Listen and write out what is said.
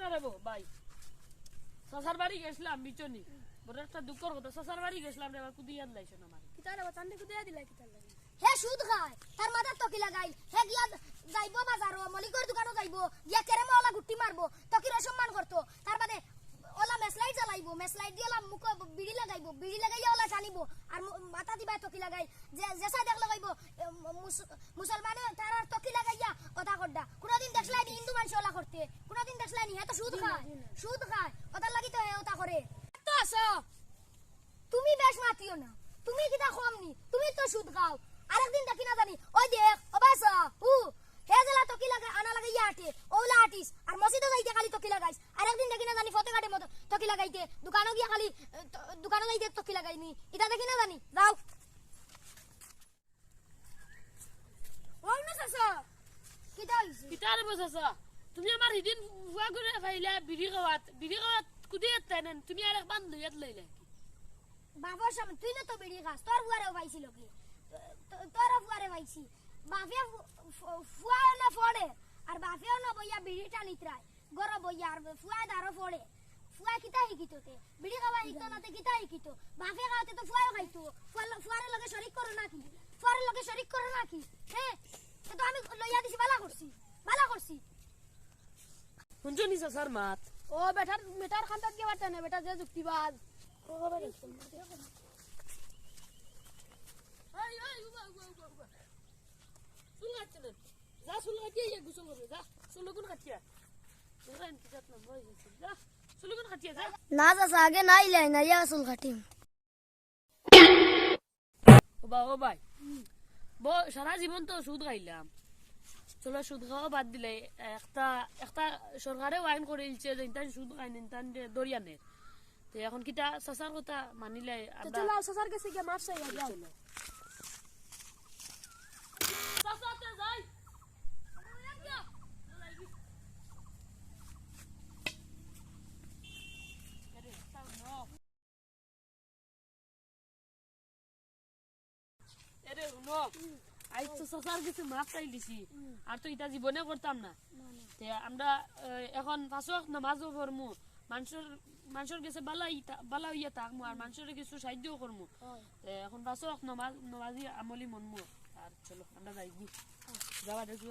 না রে বউ, ভাই তার কেরেমে ওলা মেসলাইট জ্বালাইব মেসলাইট দিয়ে ওলা মুখ বিড়ি লাগাইব বিড়ি লাগাইয়া ওলা টানিব আর মাথা দিবা তকি লাগাই। যে জেসা দেখ লাগাইব মুসলমানে তার আর তকি লাগাইয়া কথা করডা কোনদিন দেখলাই হিন্দু মানুষ ওলা করতে। কোনদিন দেখলাই নি? হে তো সুদ খায় সুদ খায়। কথা লাগি তো ওটা করে। তো আসো তুমি বেশ মাতিও না। তুমি কিটা কম নি তুমি তো সুদ খাও। আরেকদিন দেখি না জানি ওই দেখ ও বাস হু। হে জেলা তকি লাগা আনা লাগা ইয়াটে ওলা আটিস আর মসজিদে যাইতে খালি তকি লাগাইস। আরেকদিন দেখি না জানি ফতে কাটে মতো তকি লাগাইতে। দোকানে গিয়া খালি এ, ত- দোকানে যাইতে তকি লাগাইনি। এটা দেখি না জানি যাও ওই না সাসা কিটা হইছে তুমি আমার হিদিন ফুয়া করে ফাইলা বিড়ি খাওয়াত বিড়ি খাওয়াত কুদিয়ে তাই না তুমি আর একবার লইয়াত লইলে বাবার সামনে তুই না তো বেরিয়ে খাস তোর ফুয়ারেও পাইছিল কি তোর ফুয়ারে পাইছি বাপে ফুয়াও না ফড়ে আর বাপেও না বইয়া বিড়ি টানিত রায় গর বইয়া আর ফুয়া দারো ফড়ে ফুয়া কিতা শিকিত তে বিড়ি খাওয়া শিকিত না তে কিতা শিকিত বাপে খাওয়াতে তো ফুয়াও খাইতো ফুয়ার- ফুয়ারের লগে শরিক করো নাকি ফুয়ারের লগে শরিক করো নাকি হ্যাঁ এ তো আমি লইয়া দিছি বালা করছি বালা করছি শুনছো নি শশার মাত? ও বেটার বেটার খান্তাত কে বাটা না বেটা যে যা চুল কাটিয়ে গোসল করবে চুল কাটিয়া না চাচা আগে নাই লাই না ইয়া আসল খাটিম ও বা ও ভাই সারা জীবন তো সুদ খাইলাম চলো সুদ খাওয়া বাদ দিলে একটা একটা সরকারেও আইন করে দিচ্ছে যে ইন্টান সুদ খাই ইন্টান দরিয়ানের তো এখন কিটা চাচার কথা মানিলে চলো সসার কাছে গিয়ে মাছ চাই যাও চাচাতে যাই এরে শুনো আজ তো সসার কিছু মাপ চাই দিছি। আর তো এটা জীবনে করতাম না। তে আমরা এখন পাঁচক নামাজও করমু মানুষের মানুষের কাছে বালা ইতা- বালা হইয়া থাকমু আর মানুষের কিছু সাহায্যও করমু তে এখন পাঁচক নামাজ নামাজি আমলি মনমু। আর চলো আমরা যাই যাওয়া দেখব